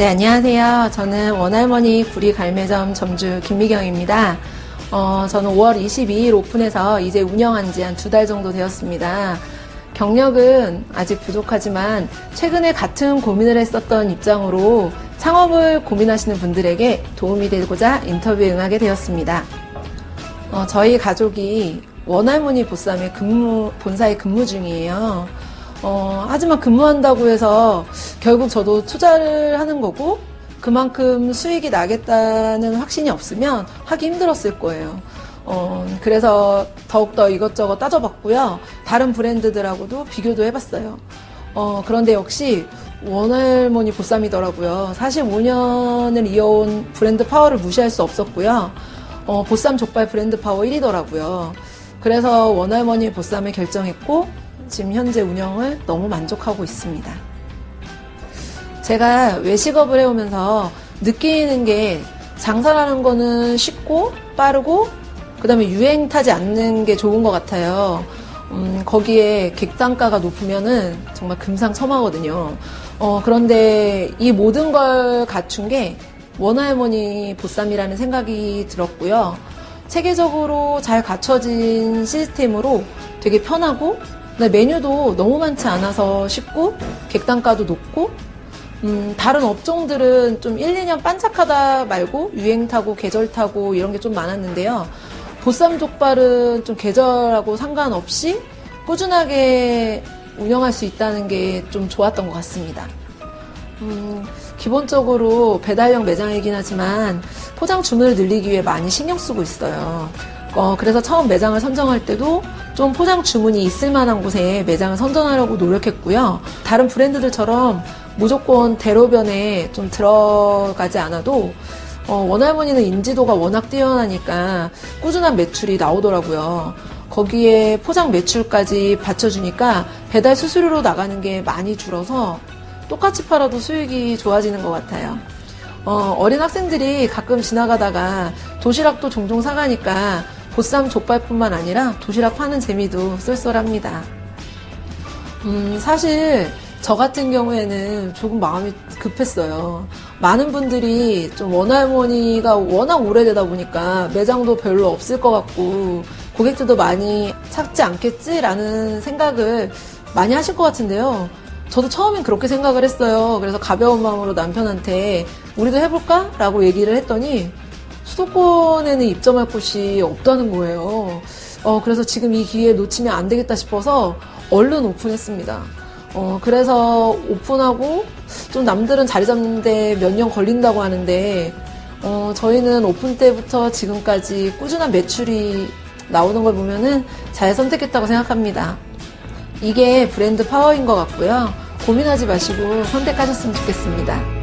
네, 안녕하세요. 저는 원할머니 구리 갈매점 점주 김미경입니다. 어, 저는 5월 22일 오픈해서 이제 운영한 지 한 두 달 정도 되었습니다. 경력은 아직 부족하지만 최근에 같은 고민을 했었던 입장으로 창업을 고민하시는 분들에게 도움이 되고자 인터뷰에 응하게 되었습니다. 어, 저희 가족이 원할머니 보쌈에 근무, 본사에 근무 중이에요. 어, 하지만 근무한다고 해서 결국 저도 투자를 하는 거고 그만큼 수익이 나겠다는 확신이 없으면 하기 힘들었을 거예요. 어, 그래서 더욱더 이것저것 따져봤고요. 다른 브랜드들하고도 비교도 해봤어요. 어, 그런데 역시 원할머니 보쌈이더라고요. 45년을 이어온 브랜드 파워를 무시할 수 없었고요. 어, 보쌈 족발 브랜드 파워 1위더라고요. 그래서 원할머니 보쌈을 결정했고 지금 현재 운영을 너무 만족하고 있습니다. 제가 외식업을 해오면서 느끼는 게 장사라는 거는 쉽고 빠르고 그 다음에 유행 타지 않는 게 좋은 것 같아요. 음, 거기에 객단가가 높으면은 정말 금상첨화거든요. 어, 그런데 이 모든 걸 갖춘 게 원할머니 보쌈이라는 생각이 들었고요. 체계적으로 잘 갖춰진 시스템으로 되게 편하고 근데 메뉴도 너무 많지 않아서 쉽고 객단가도 높고 음, 다른 업종들은 좀 1, 2년 반짝하다 말고 유행 타고 계절 타고 이런 게 좀 많았는데요. 보쌈 족발은 좀 계절하고 상관없이 꾸준하게 운영할 수 있다는 게 좀 좋았던 것 같습니다. 음, 기본적으로 배달형 매장이긴 하지만 포장 주문을 늘리기 위해 많이 신경 쓰고 있어요. 어, 그래서 처음 매장을 선정할 때도 좀 포장 주문이 있을 만한 곳에 매장을 선정하려고 노력했고요. 다른 브랜드들처럼 무조건 대로변에 좀 들어가지 않아도 어, 원할머니는 인지도가 워낙 뛰어나니까 꾸준한 매출이 나오더라고요. 거기에 포장 매출까지 받쳐주니까 배달 수수료로 나가는 게 많이 줄어서 똑같이 팔아도 수익이 좋아지는 것 같아요. 어, 어린 학생들이 가끔 지나가다가 도시락도 종종 사가니까 보쌈 족발뿐만 아니라 도시락 파는 재미도 쏠쏠합니다. 음, 사실 저 같은 경우에는 조금 마음이 급했어요. 많은 분들이 좀 원할머니가 워낙 오래되다 보니까 매장도 별로 없을 것 같고 고객들도 많이 찾지 않겠지라는 생각을 많이 하실 것 같은데요. 저도 처음엔 그렇게 생각을 했어요. 그래서 가벼운 마음으로 남편한테 우리도 해볼까? 라고 얘기를 했더니 수도권에는 입점할 곳이 없다는 거예요. 어, 그래서 지금 이 기회에 놓치면 안 되겠다 싶어서 얼른 오픈했습니다. 어, 그래서 오픈하고 좀 남들은 자리 잡는데 몇 년 걸린다고 하는데 어, 저희는 오픈 때부터 지금까지 꾸준한 매출이 나오는 걸 보면은 잘 선택했다고 생각합니다. 이게 브랜드 파워인 것 같고요. 고민하지 마시고 선택하셨으면 좋겠습니다.